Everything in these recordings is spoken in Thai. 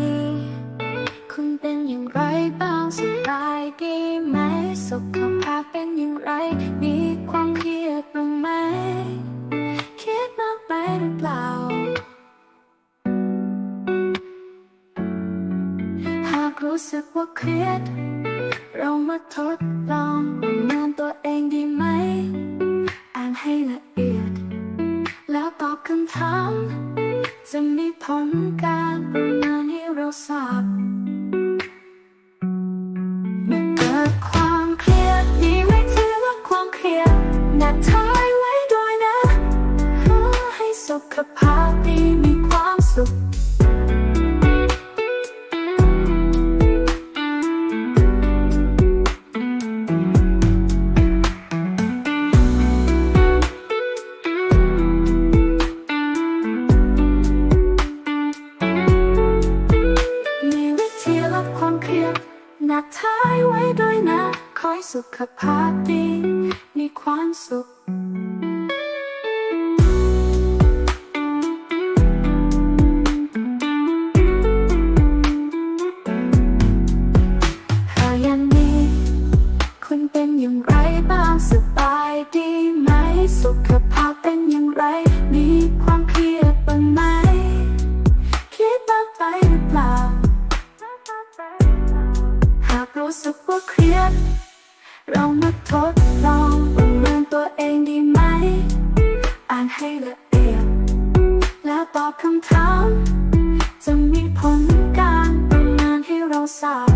นี้ คุณเป็นอย่างไรบ้างสบายดีไหม สุขภาพเป็นอย่างไร มีความเครียดบ้างไหม คิดมากไปหรือเปล่า หากรู้สึกว่าเครียด เรามาทดลองประเมินตัวเองดีไหม อ่านให้ละเอียด แล้วตอบคำถาม จะมีผลการประเมิน เครียดนัดท้ายไว้ด้วยนะ คอยสุขภาพดี มีความสุขหาย่างนี้คุณเป็นอย่างไรบ้างสบายดีไหม สุขภาพเป็นอย่างไร มีความเครียดบ้างไหมคิดมากไป ยด เรามาทดลองประเมินตัวเองดีไหม อ่านให้ละเอียด แล้วตอบคำถาม จะมีผลการประเมินให้เราทราบ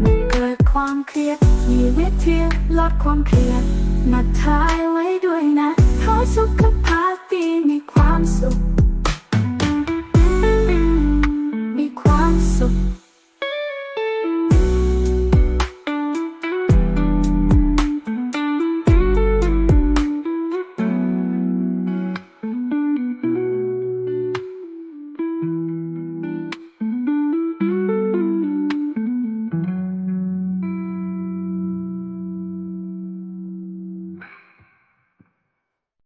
เมื่อเกิดความเครียด มีวิธีลดความเครียด มาทายไว้ด้วยนะท้อสุด